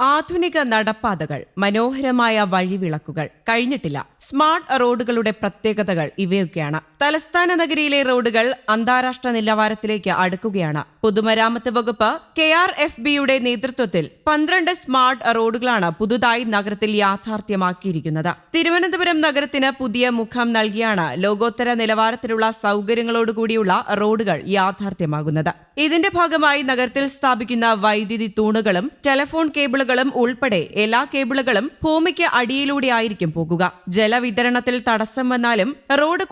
ആധുനിക നടപ്പാതകൾ മനോഹരമായ വഴിവിളക്കുകൾ കഴിഞ്ഞിട്ടില്ല. സ്മാർട്ട് റോഡുകളുടെ പ്രത്യേകതകൾ ഇവയൊക്കെയാണ്. തലസ്ഥാന നഗരിയിലെ റോഡുകൾ അന്താരാഷ്ട്ര നിലവാരത്തിലേക്ക് അടുക്കുകയാണ്. പൊതുമരാമത്ത് വകുപ്പ് കെ ആർ എഫ് ബിയുടെ നേതൃത്വത്തിൽ പന്ത്രണ്ട് സ്മാർട്ട് റോഡുകളാണ് പുതുതായി നഗരത്തിൽ യാഥാർത്ഥ്യമാക്കിയിരിക്കുന്നത്. തിരുവനന്തപുരം നഗരത്തിന് പുതിയ മുഖം നൽകിയാണ് ലോകോത്തര നിലവാരത്തിലുള്ള സൗകര്യങ്ങളോടുകൂടിയുള്ള റോഡുകൾ യാഥാർത്ഥ്യമാകുന്നത്. ഇതിന്റെ ഭാഗമായി നഗരത്തിൽ സ്ഥാപിക്കുന്ന വൈദ്യുതി തൂണുകളും ടെലഫോൺ കേബിളുകളും ഉൾപ്പെടെ എല്ലാ കേബിളുകളും ഭൂമിക്ക് അടിയിലൂടെയായിരിക്കും പോകുക. ജലവിതരണത്തിൽ തടസ്സം വന്നാലും റോഡ്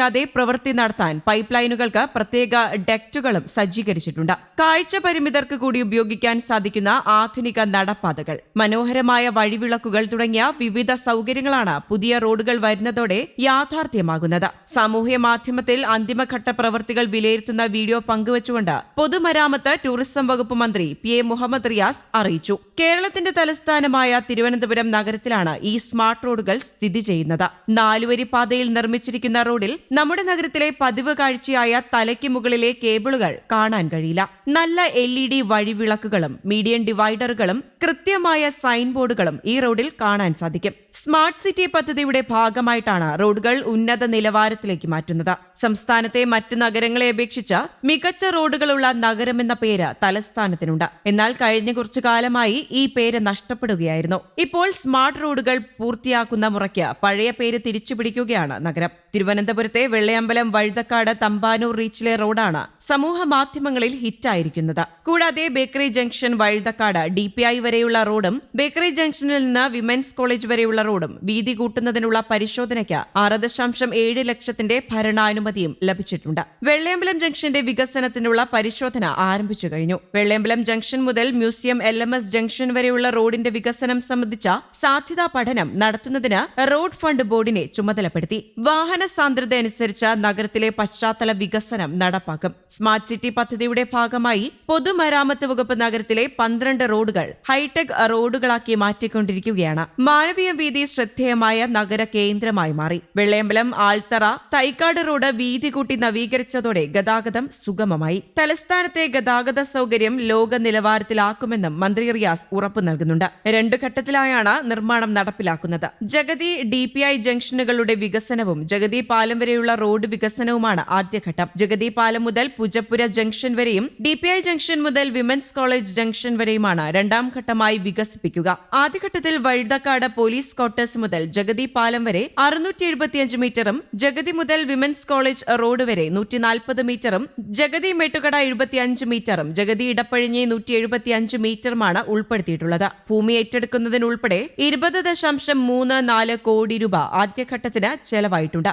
കുത്തിപ്പൊളിക്കാതെ പ്രവൃത്തി നടത്താൻ പൈപ്പ് ലൈനുകൾക്ക് പ്രത്യേക ഡെക്റ്റുകളും സജ്ജീകരിച്ചിട്ടുണ്ട്. കാഴ്ച പരിമിതർക്ക് കൂടി ഉപയോഗിക്കാൻ സാധിക്കുന്ന ആധുനിക നടപ്പാതകൾ മനോഹരമായ വഴിവിളക്കുകൾ തുടങ്ങിയ വിവിധ സൗകര്യങ്ങളാണ് പുതിയ റോഡുകൾ വരുന്നതോടെ യാഥാർത്ഥ്യമാകുന്നത്. സാമൂഹ്യ മാധ്യമത്തിൽ അന്തിമഘട്ട പ്രവൃത്തികൾ വിലയിരുത്തുന്ന വീഡിയോ പങ്കുവച്ചുകൊണ്ട് പൊതുമരാമത്ത് ടൂറിസം വകുപ്പ് മന്ത്രി പി. എ. മുഹമ്മദ് റിയാസ് അറിയിച്ചു. കേരളത്തിന്റെ തലസ്ഥാനമായ തിരുവനന്തപുരം നഗരത്തിലാണ് ഈ സ്മാർട്ട് റോഡുകൾ സ്ഥിതി ചെയ്യുന്നത്. നാലുവരി പാതയിൽ നിർമ്മിച്ചിരിക്കുന്ന റോഡിൽ നമ്മുടെ നഗരത്തിലെ പതിവ് കാഴ്ചയായ തലയ്ക്ക് മുകളിലെ കേബിളുകൾ കാണാൻ കഴിയില്ല. നല്ല എൽ ഇ ഡി വഴിവിളക്കുകളും മീഡിയൻ ഡിവൈഡറുകളും കൃത്യമായ സൈൻ ബോർഡുകളും ഈ റോഡിൽ കാണാൻ സാധിക്കും. സ്മാർട്ട് സിറ്റി പദ്ധതിയുടെ ഭാഗമായിട്ടാണ് റോഡുകൾ ഉന്നത നിലവാരത്തിലേക്ക് മാറ്റുന്നത്. സംസ്ഥാനത്തെ മറ്റ് നഗരങ്ങളെ അപേക്ഷിച്ച് മികച്ച റോഡുകളുള്ള നഗരമെന്ന പേര് തലസ്ഥാനത്തിനുണ്ട്. എന്നാൽ കഴിഞ്ഞ കുറച്ചു കാലമായി ഈ പേര് നഷ്ടപ്പെടുകയായിരുന്നു. ഇപ്പോൾ സ്മാർട്ട് റോഡുകൾ പൂർത്തിയാക്കുന്ന മുറയ്ക്ക് പഴയ പേര് തിരിച്ചുപിടിക്കുകയാണ് നഗരം. തിരുവനന്തപുരത്തെ വെള്ളയമ്പലം വഴുതക്കാട് തമ്പാനൂർ റീച്ചിലെ റോഡാണ് സമൂഹ മാധ്യമങ്ങളിൽ ഹിറ്റായിരിക്കുന്നത്. കൂടാതെ bakery junction Vazhuthacaud D P I വരെയുള്ള റോഡും ബേക്കറി ജംഗ്ഷനിൽ നിന്ന് വിമൻസ് കോളേജ് വരെയുള്ള റോഡും വീതി കൂട്ടുന്നതിനുള്ള പരിശോധനയ്ക്ക് ആറ് ദശാംശം ഏഴ് ലക്ഷത്തിന്റെ ഭരണാനുമതിയും ലഭിച്ചിട്ടുണ്ട്. വെള്ളയമ്പലം ജംഗ്ഷന്റെ വികസനത്തിനുള്ള പരിശോധന ആരംഭിച്ചു കഴിഞ്ഞു. വെള്ളയമ്പലം ജംഗ്ഷൻ മുതൽ museum L M S junction വരെയുള്ള റോഡിന്റെ വികസനം സംബന്ധിച്ച സാധ്യതാ പഠനം നടത്തുന്നതിന് റോഡ് ഫണ്ട് ബോർഡിനെ ചുമതലപ്പെടുത്തി. വാഹന സാന്ദ്രത അനുസരിച്ച് നഗരത്തിലെ പശ്ചാത്തല വികസനം നടപ്പാക്കും. സ്മാർട്ട് സിറ്റി പദ്ധതിയുടെ ഭാഗമായി പൊതുമരാമത്ത് വകുപ്പ് നഗരത്തിലെ പന്ത്രണ്ട് റോഡുകൾ ഹൈടെക് റോഡുകളാക്കി മാറ്റിക്കൊണ്ടിരിക്കുകയാണ്. മാനവീയ വീതി ശ്രദ്ധേയമായ നഗര കേന്ദ്രമായി മാറി. വെള്ളയമ്പലം ആൽത്തറ തൈക്കാട് റോഡ് വീതി കൂട്ടി നവീകരിച്ചതോടെ ഗതാഗതം സുഗമമായി. തലസ്ഥാനത്തെ ഗതാഗത സൗകര്യം ലോക നിലവാരത്തിലാക്കുമെന്നും മന്ത്രി റിയാസ് ഉറപ്പു നൽകുന്നുണ്ട്. രണ്ടു ഘട്ടത്തിലായാണ് നിർമ്മാണം നടപ്പിലാക്കുന്നത്. ജഗതി ഡി ജംഗ്ഷനുകളുടെ വികസനവും ജഗതി പാലം വരെയുള്ള റോഡ് വികസനവുമാണ് ആദ്യഘട്ടം. ജഗതി പാലം മുതൽ പുജപ്പുര ജംഗ്ഷൻ വരെയും ഡി പി ഐ ജംഗ്ഷൻ മുതൽ വിമൻസ് കോളേജ് ജംഗ്ഷൻ വരെയുമാണ് രണ്ടാം ഘട്ടമായി വികസിപ്പിക്കുക. ആദ്യഘട്ടത്തിൽ വഴുതക്കാട് പോലീസ് ക്വാർട്ടേഴ്സ് മുതൽ ജഗതി പാലം വരെ അറുന്നൂറ്റി എഴുപത്തിയഞ്ച് മീറ്ററും ജഗതി മുതൽ വിമൻസ് കോളേജ് റോഡ് വരെ നൂറ്റി നാൽപ്പത് മീറ്ററും ജഗതി മേട്ടുകട എഴുപത്തിയഞ്ച് മീറ്ററും ജഗതി ഇടപ്പഴിഞ്ഞി നൂറ്റി എഴുപത്തിയഞ്ച് മീറ്ററുമാണ് ഉൾപ്പെടുത്തിയിട്ടുള്ളത്. ഭൂമി ഏറ്റെടുക്കുന്നതിനുൾപ്പെടെ ഇരുപത് ദശാംശം മൂന്ന് നാല് കോടി രൂപ ആദ്യഘട്ടത്തിന് ചെലവായിട്ടുണ്ട്.